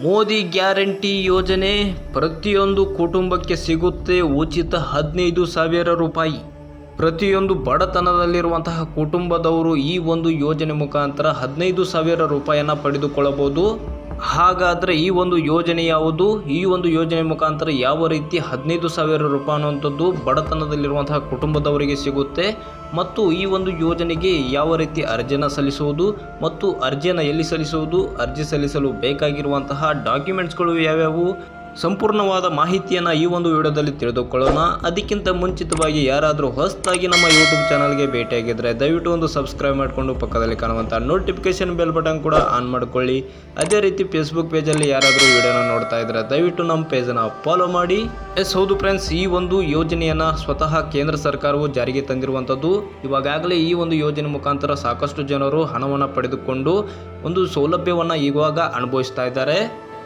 Modi guarantee ಯೋಜನೆ ಪ್ರತಿಯೊಂದು ಕುಟುಂಬಕ್ಕೆ ಸಿಗುತ್ತೆ ಉಚಿತ ಹದಿನೈದು ಸಾವಿರ ರೂಪಾಯಿ. ಪ್ರತಿಯೊಂದು ಬಡತನದಲ್ಲಿರುವಂತಹ ಕುಟುಂಬದವರು ಈ ಒಂದು ಯೋಜನೆ ಮುಖಾಂತರ ಹದಿನೈದು ಸಾವಿರ ರೂಪಾಯಿಯನ್ನು ಪಡೆದುಕೊಳ್ಳಬಹುದು. ಹಾಗಾದರೆ ಈ ಒಂದು ಯೋಜನೆ ಯಾವುದು? ಈ ಒಂದು ಯೋಜನೆ ಮುಖಾಂತರ ಯಾವ ರೀತಿ ಹದಿನೈದು ಸಾವಿರ ರೂಪಾಯಿ ಅನ್ನುವಂಥದ್ದು ಬಡತನದಲ್ಲಿರುವಂತಹ ಕುಟುಂಬದವರಿಗೆ ಸಿಗುತ್ತೆ? ಮತ್ತು ಈ ಒಂದು ಯೋಜನೆಗೆ ಯಾವ ರೀತಿ ಅರ್ಜಿನ ಸಲ್ಲಿಸುವುದು? ಮತ್ತು ಅರ್ಜಿಯನ್ನು ಎಲ್ಲಿ ಸಲ್ಲಿಸುವುದು? ಅರ್ಜಿ ಸಲ್ಲಿಸಲು ಬೇಕಾಗಿರುವಂತಹ ಡಾಕ್ಯುಮೆಂಟ್ಸ್ಗಳು ಯಾವ್ಯಾವು? ಸಂಪೂರ್ಣವಾದ ಮಾಹಿತಿಯನ್ನು ಈ ಒಂದು ವಿಡಿಯೋದಲ್ಲಿ ತಿಳಿದುಕೊಳ್ಳೋಣ. ಅದಕ್ಕಿಂತ ಮುಂಚಿತವಾಗಿ ಯಾರಾದರೂ ಹೊಸದಾಗಿ ನಮ್ಮ ಯೂಟ್ಯೂಬ್ ಚಾನಲ್ಗೆ ಭೇಟಿಯಾಗಿದ್ದರೆ ದಯವಿಟ್ಟು ಒಂದು ಸಬ್ಸ್ಕ್ರೈಬ್ ಮಾಡಿಕೊಂಡು ಪಕ್ಕದಲ್ಲಿ ಕಾಣುವಂಥ ನೋಟಿಫಿಕೇಷನ್ ಬೆಲ್ ಬಟನ್ ಕೂಡ ಆನ್ ಮಾಡಿಕೊಳ್ಳಿ. ಅದೇ ರೀತಿ ಫೇಸ್ಬುಕ್ ಪೇಜಲ್ಲಿ ಯಾರಾದರೂ ವಿಡಿಯೋನ ನೋಡ್ತಾ ಇದ್ದರೆ ದಯವಿಟ್ಟು ನಮ್ಮ ಪೇಜನ್ನು ಫಾಲೋ ಮಾಡಿ. ಎಸ್, ಹೌದು ಫ್ರೆಂಡ್ಸ್ ಈ ಒಂದು ಯೋಜನೆಯನ್ನು ಸ್ವತಃ ಕೇಂದ್ರ ಸರ್ಕಾರವು ಜಾರಿಗೆ ತಂದಿರುವಂಥದ್ದು. ಇವಾಗಲೇ ಈ ಒಂದು ಯೋಜನೆ ಮುಖಾಂತರ ಸಾಕಷ್ಟು ಜನರು ಹಣವನ್ನು ಪಡೆದುಕೊಂಡು ಒಂದು ಸೌಲಭ್ಯವನ್ನು ಇವಾಗ ಅನುಭವಿಸ್ತಾ ಇದ್ದಾರೆ.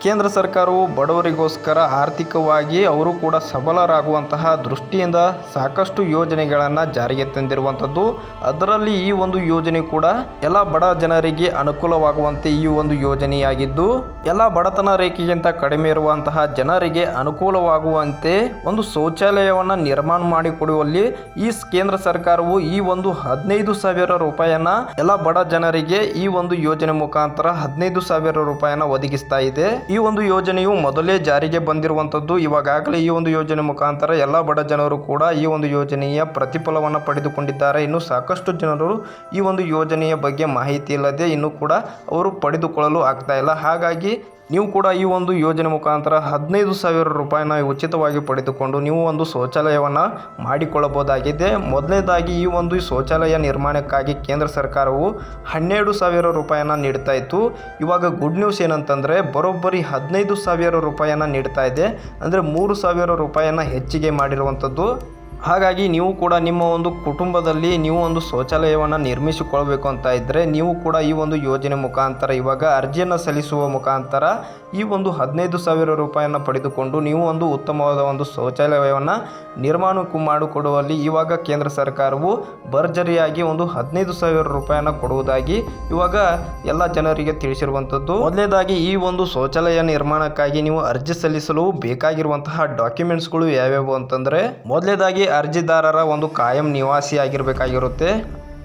ಕೇಂದ್ರ ಸರ್ಕಾರವು ಬಡವರಿಗೋಸ್ಕರ ಆರ್ಥಿಕವಾಗಿ ಅವರು ಕೂಡ ಸಬಲರಾಗುವಂತಹ ದೃಷ್ಟಿಯಿಂದ ಸಾಕಷ್ಟು ಯೋಜನೆಗಳನ್ನು ಜಾರಿಗೆ ತಂದಿರುವಂಥದ್ದು. ಅದರಲ್ಲಿ ಈ ಒಂದು ಯೋಜನೆ ಕೂಡ ಎಲ್ಲ ಬಡ ಜನರಿಗೆ ಅನುಕೂಲವಾಗುವಂತೆ ಈ ಒಂದು ಯೋಜನೆಯಾಗಿದ್ದು, ಎಲ್ಲ ಬಡತನ ರೇಖೆಗಿಂತ ಕಡಿಮೆ ಇರುವಂತಹ ಜನರಿಗೆ ಅನುಕೂಲವಾಗುವಂತೆ ಒಂದು ಶೌಚಾಲಯವನ್ನು ನಿರ್ಮಾಣ ಮಾಡಿಕೊಡುವಲ್ಲಿ ಈ ಕೇಂದ್ರ ಸರ್ಕಾರವು ಈ ಒಂದು ಹದಿನೈದು ಸಾವಿರ ರೂಪಾಯಿಯನ್ನ ಎಲ್ಲ ಬಡ ಜನರಿಗೆ ಈ ಒಂದು ಯೋಜನೆ ಮುಖಾಂತರ ಹದಿನೈದು ಸಾವಿರ ರೂಪಾಯಿಯನ್ನ ಒದಗಿಸ್ತಾ ಇದೆ. ಈ ಒಂದು ಯೋಜನೆಯು ಮೊದಲೇ ಜಾರಿಗೆ ಬಂದಿರುವಂಥದ್ದು. ಇವಾಗಾಗಲೇ ಈ ಒಂದು ಯೋಜನೆ ಮುಖಾಂತರ ಎಲ್ಲ ಬಡ ಜನರು ಕೂಡ ಈ ಒಂದು ಯೋಜನೆಯ ಪ್ರತಿಫಲವನ್ನು ಪಡೆದುಕೊಂಡಿದ್ದಾರೆ. ಇನ್ನು ಸಾಕಷ್ಟು ಜನರು ಈ ಒಂದು ಯೋಜನೆಯ ಬಗ್ಗೆ ಮಾಹಿತಿ ಇಲ್ಲದೆ ಇನ್ನೂ ಕೂಡ ಅವರು ಪಡೆದುಕೊಳ್ಳಲು ಆಗ್ತಾ ಇಲ್ಲ. ಹಾಗಾಗಿ ನೀವು ಕೂಡ ಈ ಒಂದು ಯೋಜನೆ ಮುಖಾಂತರ ಹದಿನೈದು ಸಾವಿರ ರೂಪಾಯಿನ ಉಚಿತವಾಗಿ ಪಡೆದುಕೊಂಡು ನೀವು ಒಂದು ಶೌಚಾಲಯವನ್ನು ಮಾಡಿಕೊಳ್ಳಬಹುದಾಗಿದೆ. ಮೊದಲನೇದಾಗಿ ಈ ಒಂದು ಶೌಚಾಲಯ ನಿರ್ಮಾಣಕ್ಕಾಗಿ ಕೇಂದ್ರ ಸರ್ಕಾರವು ಹನ್ನೆರಡು ಸಾವಿರ ರೂಪಾಯಿಯನ್ನು ನೀಡ್ತಾ ಇತ್ತು. ಇವಾಗ ಗುಡ್ ನ್ಯೂಸ್ ಏನಂತಂದರೆ, ಬರೋಬ್ಬರಿ ಹದಿನೈದು ಸಾವಿರ ರೂಪಾಯಿಯನ್ನು ನೀಡ್ತಾ ಇದೆ. ಅಂದರೆ ಮೂರು ಸಾವಿರ ರೂಪಾಯಿಯನ್ನು ಹೆಚ್ಚಿಗೆ ಮಾಡಿರುವಂಥದ್ದು ಹಾಗಾಗಿ ನೀವು ಕೂಡ ನಿಮ್ಮ ಒಂದು ಕುಟುಂಬದಲ್ಲಿ ನೀವು ಒಂದು ಶೌಚಾಲಯವನ್ನು ನಿರ್ಮಿಸಿಕೊಳ್ಬೇಕು ಅಂತ ಇದ್ದರೆ ನೀವು ಕೂಡ ಈ ಒಂದು ಯೋಜನೆ ಮುಖಾಂತರ ಇವಾಗ ಅರ್ಜಿಯನ್ನು ಸಲ್ಲಿಸುವ ಮುಖಾಂತರ ಈ ಒಂದು ಹದಿನೈದು ಸಾವಿರ ರೂಪಾಯಿಯನ್ನು ಪಡೆದುಕೊಂಡು ನೀವು ಒಂದು ಉತ್ತಮವಾದ ಒಂದು ಶೌಚಾಲಯವನ್ನು ನಿರ್ಮಾಣ ಮಾಡಿಕೊಡುವಲ್ಲಿ ಇವಾಗ ಕೇಂದ್ರ ಸರ್ಕಾರವು ಭರ್ಜರಿಯಾಗಿ ಒಂದು ಹದಿನೈದು ಸಾವಿರ ರೂಪಾಯಿಯನ್ನು ಕೊಡುವುದಾಗಿ ಇವಾಗ ಎಲ್ಲ ಜನರಿಗೆ ತಿಳಿಸಿರುವಂಥದ್ದು. ಮೊದಲನೇದಾಗಿ ಈ ಒಂದು ಶೌಚಾಲಯ ನಿರ್ಮಾಣಕ್ಕಾಗಿ ನೀವು ಅರ್ಜಿ ಸಲ್ಲಿಸಲು ಬೇಕಾಗಿರುವಂತಹ ಡಾಕ್ಯುಮೆಂಟ್ಸ್ಗಳು ಯಾವ್ಯಾವು ಅಂತಂದರೆ, ಮೊದಲನೇದಾಗಿ ಅರ್ಜಿದಾರರ ಒಂದು ಕಾಯಂ ನಿವಾಸಿ ಆಗಿರಬೇಕಾಗಿರುತ್ತೆ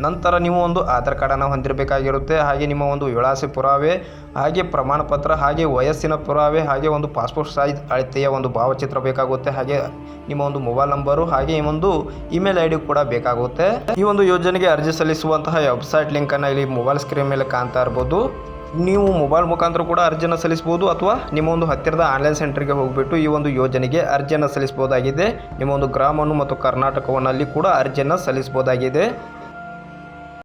ನಂತರ ನೀವು ಒಂದು ಆಧಾರ್ ಕಾರ್ಡನ್ನು ಹೊಂದಿರಬೇಕಾಗಿರುತ್ತೆ. ಹಾಗೆ ನಿಮ್ಮ ಒಂದು ವಿಳಾಸ ಪುರಾವೆ, ಹಾಗೆ ಪ್ರಮಾಣ ಪತ್ರ ಹಾಗೆ ವಯಸ್ಸಿನ ಪುರಾವೆ, ಹಾಗೆ ಒಂದು ಪಾಸ್ಪೋರ್ಟ್ ಸೈಜ್, ಅಳತೆಯ ಒಂದು ಭಾವಚಿತ್ರ ಬೇಕಾಗುತ್ತೆ. ಹಾಗೆ ನಿಮ್ಮ ಒಂದು ಮೊಬೈಲ್ ನಂಬರು, ಹಾಗೆ ಈ ಒಂದು ಇಮೇಲ್ ಐ ಕೂಡ ಬೇಕಾಗುತ್ತೆ. ಈ ಒಂದು ಯೋಜನೆಗೆ ಅರ್ಜಿ ಸಲ್ಲಿಸುವಂತಹ ವೆಬ್ಸೈಟ್ ಲಿಂಕನ್ನು ಇಲ್ಲಿ ಮೊಬೈಲ್ ಸ್ಕ್ರೀನ್ ಮೇಲೆ ಕಾಣ್ತಾ ಇರ್ಬೋದು. ನೀವು ಮೊಬೈಲ್ ಮುಖಾಂತರ ಕೂಡ ಅರ್ಜಿಯನ್ನು ಸಲ್ಲಿಸ್ಬೋದು ಅಥವಾ ನಿಮ್ಮ ಒಂದು ಹತ್ತಿರದ ಆನ್ಲೈನ್ ಸೆಂಟರ್ಗೆ ಹೋಗಿಬಿಟ್ಟು ಈ ಒಂದು ಯೋಜನೆಗೆ ಅರ್ಜಿಯನ್ನು ಸಲ್ಲಿಸಬಹುದಾಗಿದೆ. ನಿಮ್ಮ ಒಂದು ಗ್ರಾಮವನ್ನು ಮತ್ತು ಕರ್ನಾಟಕವನ್ನಲ್ಲಿ ಕೂಡ ಅರ್ಜಿಯನ್ನು ಸಲ್ಲಿಸಬಹುದಾಗಿದೆ.